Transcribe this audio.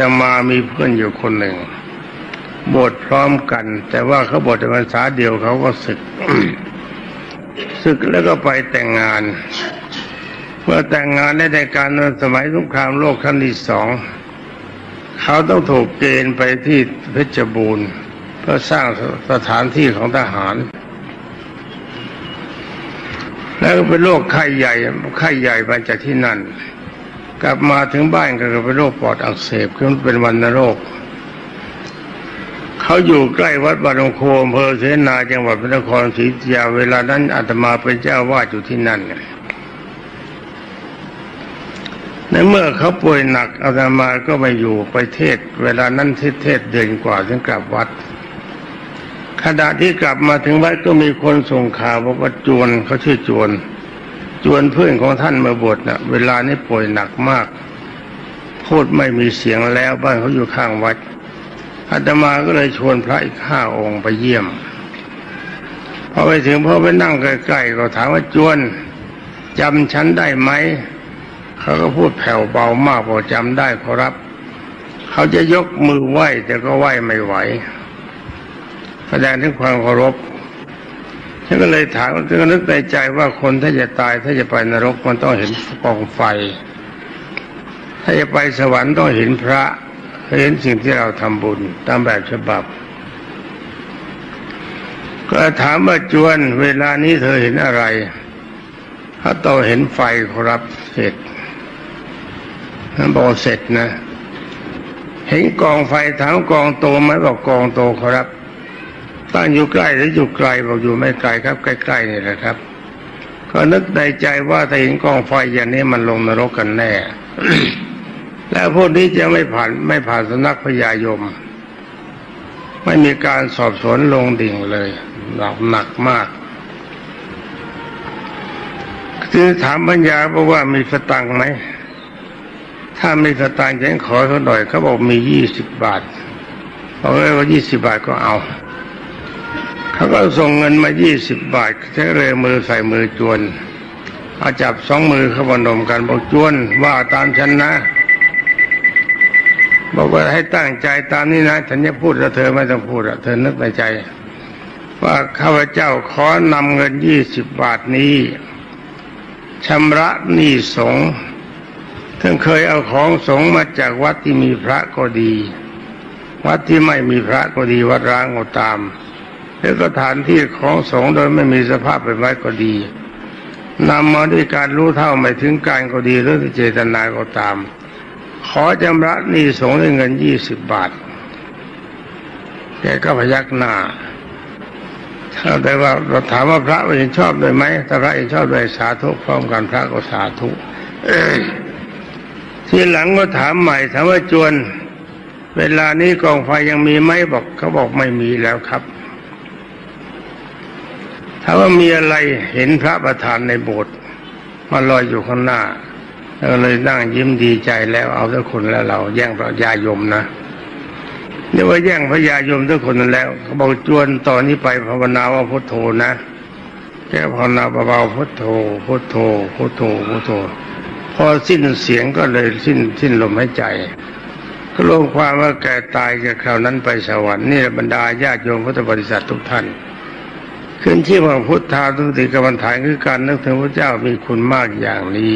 แต่มามีเพื่อนอยู่คนหนึ่ง บวชพร้อมกัน แต่ว่าเขาบวชในพรรษาเดียวเขาก็ศึกศึกแล้วก็ไปแต่งงาน เมื่อแต่งงานได้ในการสมัยสงครามโลกครั้งที่สองเขาต้องถูกเกณฑ์ไปที่เพชรบูรณ์ เพื่อสร้างสถานที่ของทหาร แล้วก็เป็นโรคไข้ใหญ่ไข้ใหญ่มาจากที่นั่น กลับมาถึงบ้านก็เป็นโรคปอดอักเสบคือเป็นวันโรค เขาอยู่ใกล้วัดบารมโคอำเภอเสนาจังหวัดพระนครศรีอยุธยาเวลานั้นอาตมาเป็นเจ้าวาดอยู่ที่นั่นในเมื่อเขาป่วยหนักอาตมาก็ไม่อยู่ไปเทศ เวลานั้นเทศเทศเดือนกว่าถึงกลับวัดขณะที่กลับมาถึงวัดก็มีคนส่งข่าวบอกว่าจวนเขาชื่อจวน จวนเพื่อนของท่านมาบวชนะเวลานี้ป่วยหนักมาก พูดไม่มีเสียงแล้วบ้านเขาอยู่ข้างวัดอาตมาก็เลยชวนพระอีกห้าองค์ไปเยี่ยมพอไปถึงพอไปนั่งใกล้ๆก็ถามว่าจวนจำฉันได้ไหมเขาก็พูดแผ่วเบามากบอจำได้ขอรับ เขาจะยกมือไหว้แต่ก็ไหว้ไม่ไหว แสดงถึงความเคารพ ฉันก็เลยถามก็นึกในใจว่าคนถ้าจะตายถ้าจะไปนรกมันต้องเห็นกองไฟ ถ้าจะไปสวรรค์ต้องเห็นพระเห็นสิ่งที่เราทำบุญตามแบบฉบับ ก็ถามว่าจวนเวลานี้เธอเห็นอะไรถ้าโตเห็นไฟครับเสร็จท่นบอกเสร็จนะ เห็นกองไฟถามกองโตไหมบอกกองโตครับ ตั้งอยู่ใกล้หรืออยู่ไกลบอกอยู่ไม่ไกลครับ ใกล้ๆนี่แหละครับ ก็นึกในใจว่าถ้าเห็นกองไฟอย่างนี้มันลงนรกกันแน่ แล้วพวกนี้จะไม่ผ่านไม่ผ่านสนักพญายม ไม่มีการสอบสวนลงดิ่งเลยหนักหนักมากคือถามปัญญาบอกว่ามีสตังไหม ถ้ามีสตังฉันขอเขาหน่อยเขาบอกมียี่สิบบาทบอกเลยว่ายี่สิบบาทก็เอา เขาก็ส่งเงินมายี่สิบบาทใช้เลยมือใส่มือจวนเอาจับสองมือเขาบนมกันบอกจวนว่าตามฉันนะ บอกว่าให้ตั้งใจตามนี้นะ ฉันจะพูดแล้วเธอไม่ต้องพูดอะเธอนึกในใจ ว่าข้าพเจ้าขอนำเงินยี่สิบบาทนี้ชำระหนี้สงฆ์ท่านเคยเอาของสงฆ์มาจากวัดที่มีพระก็ดี วัดที่ไม่มีพระก็ดีวัดร้างก็ตาม แล้วก็ฐานที่ของสงฆ์โดยไม่มีสภาพเป็นไว้ก็ดีนำมาด้วยการรู้เท่าไม่ถึงการก็ดีหรือเจตนาก็ตาม ขอจำระหนี้สงฆ์ด้วยเงินยี่สิบบาทแกก็พยักหน้าถ้าแต่ว่าเราถามว่าพระเห็นชอบด้วยไหมถ้าพระเห็นชอบด้วยสาธุพร้อมกันพระก็สาธุทีหลังก็ถามใหม่ถามว่าจวน เวลานี้กองไฟยังมีไหมบอกเขาบอกไม่มีแล้วครับ ถ้าว่ามีอะไรเห็นพระประธานในโบสถ์มาลอยอยู่ข้างหน้าแล้วเลยนั่งยิ้มดีใจแล้วเอาทุกคนแล้วเรา แย่งพระยายมนะเรียกว่าแย่งพระยายมทุกคนนั้นแล้วเขาบอกจวนตอนนี้ไปภาวนาว่าพุทโธนะแกภาวนาเบาๆพุทโธพุทโธพุทโธพุทโธ พอสิ้นเสียงก็เลยสิ้นสิ้นลมหายใจ ก็รวมความว่าแกตายจากคราวนั้นไปสวรรค์นี่บรรดาญาติโยมพุทธบริษัททุกท่าน ขึ้นที่ว่าพุทธาทุติกรรมฐานคือการนึกถึงพระเจ้ามีคุณมากอย่างนี้